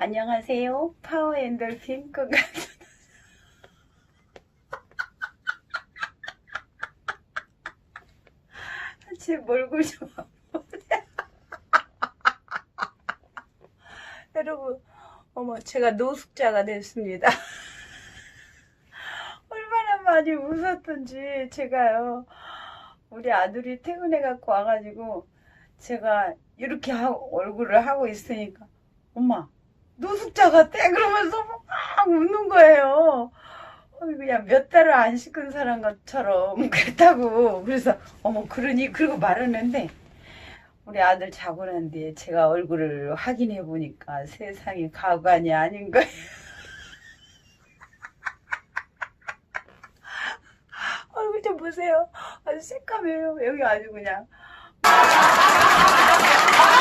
안녕하세요. 파워 엔돌핀 건강. 제 몰골 좀. 여러분, 어머, 제가 노숙자가 됐습니다. 얼마나 많이 웃었던지, 제가요. 우리 아들이 퇴근해 갖고 와가지고, 제가 이렇게 하고, 얼굴을 하고 있으니까, 엄마, 노숙자 같아? 그러면서 막 웃는 거예요. 어, 그냥 몇 달을 안 씻은 사람 것처럼 그랬다고. 그래서, 어머, 그러니? 그러고 말았는데, 우리 아들 자고 난 뒤에 제가 얼굴을 확인해 보니까 세상에 가관이 아닌 거예요. 얼굴 좀 보세요. 아주 새까매요. 여기 아주 그냥.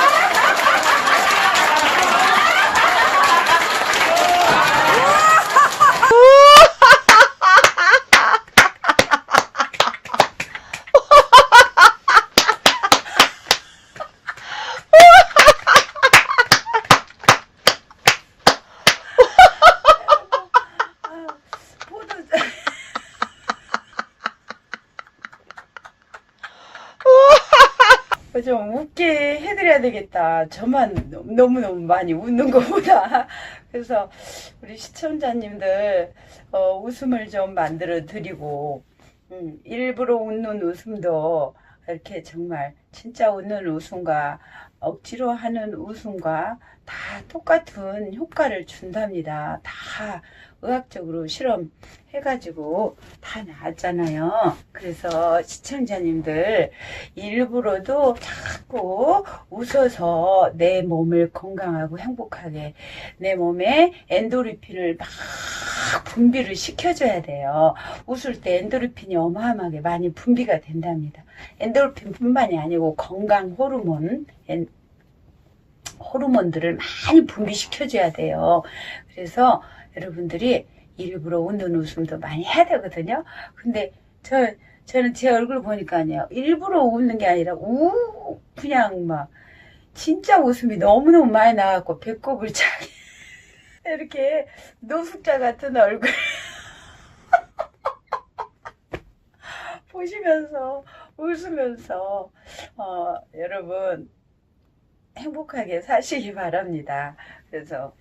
좀 웃게 해드려야 되겠다. 저만 너무너무 많이 웃는 것보다. 그래서 우리 시청자님들 어, 웃음을 좀 만들어 드리고 음, 일부러 웃는 웃음도 이렇게 정말 진짜 웃는 웃음과 억지로 하는 웃음과 다 똑같은 효과를 준답니다. 다 의학적으로 실험해가지고 다 나왔잖아요. 그래서 시청자님들 일부러도 자꾸 웃어서 내 몸을 건강하고 행복하게 내 몸에 엔도르핀을 막 분비를 시켜줘야 돼요. 웃을 때 엔도르핀이 어마어마하게 많이 분비가 된답니다. 엔도르핀 뿐만이 아니고 건강 호르몬, 엔- 호르몬들을 많이 분비시켜줘야 돼요. 그래서 여러분들이 일부러 웃는 웃음도 많이 해야 되거든요. 근데 저, 저는 제 얼굴 보니까요. 일부러 웃는 게 아니라 우, 그냥 막, 진짜 웃음이 너무너무 많이 나갖고 배꼽을 차게. 이렇게 노숙자 같은 얼굴. 보시면서, 웃으면서, 어, 여러분, 행복하게 사시기 바랍니다. 그래서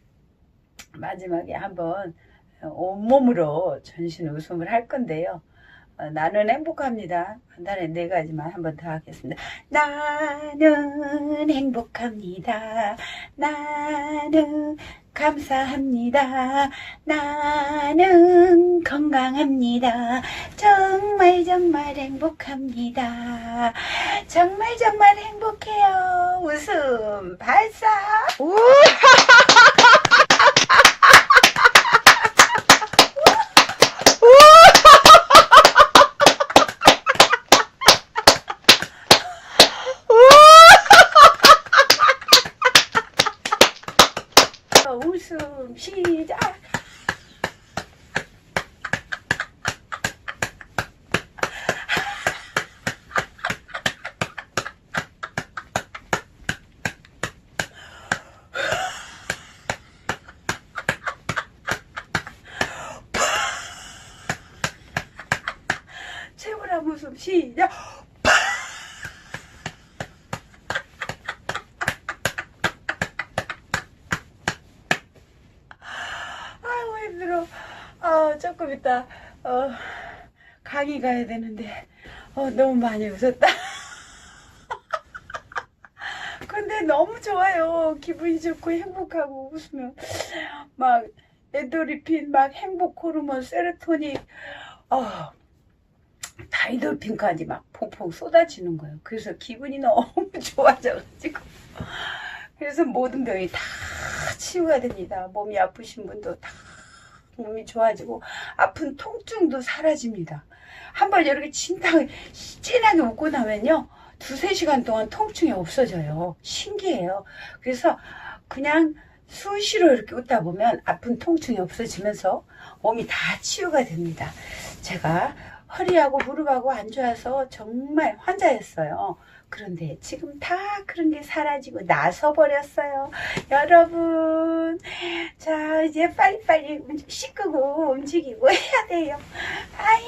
마지막에 한번 온몸으로 전신 웃음을 할 건데요. 어, 나는 행복합니다. 간단히 네 가지만 한번 더 하겠습니다. 나는 행복합니다. 나는 감사합니다. 나는 건강합니다. 정말 정말 행복합니다. 정말 정말 행복해요. 웃음 발사. 우! 웃음 시작. 최고란 웃음 시작. 힘들어. 아 조금 이따 어, 강의 가야 되는데 어, 너무 많이 웃었다. 근데 너무 좋아요. 기분이 좋고 행복하고 웃으면 막 엔도르핀 막 행복 호르몬 세로토닌 어, 다이돌핀까지 막 퐁퐁 쏟아지는 거예요. 그래서 기분이 너무 좋아져가지고 그래서 모든 병이 다 치유가 됩니다. 몸이 아프신 분도 다 몸이 좋아지고 아픈 통증도 사라집니다. 한번 이렇게 진하게 진하게 웃고 나면요. 두세 시간 동안 통증이 없어져요. 신기해요. 그래서 그냥 수시로 이렇게 웃다 보면 아픈 통증이 없어지면서 몸이 다 치유가 됩니다. 제가 허리하고 무릎하고 안 좋아서 정말 환자였어요. 그런데 지금 다 그런 게 사라지고 나서 버렸어요. 여러분, 자 이제 빨리빨리 움- 씻고 움직이고 해야 돼요. 아이,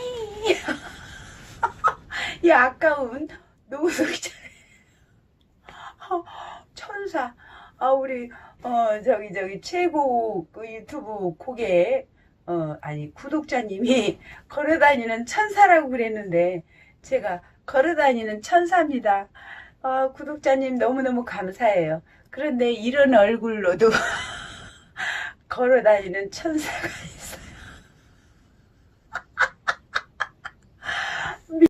이 아까운 노숙자 천사. 아 우리 어 저기 저기 최고 그 유튜브 고객 어 아니 구독자님이 걸어다니는 천사라고 그랬는데 제가 걸어다니는 천사입니다. 아 구독자님 너무너무 감사해요. 그런데 이런 얼굴로도 걸어다니는 천사가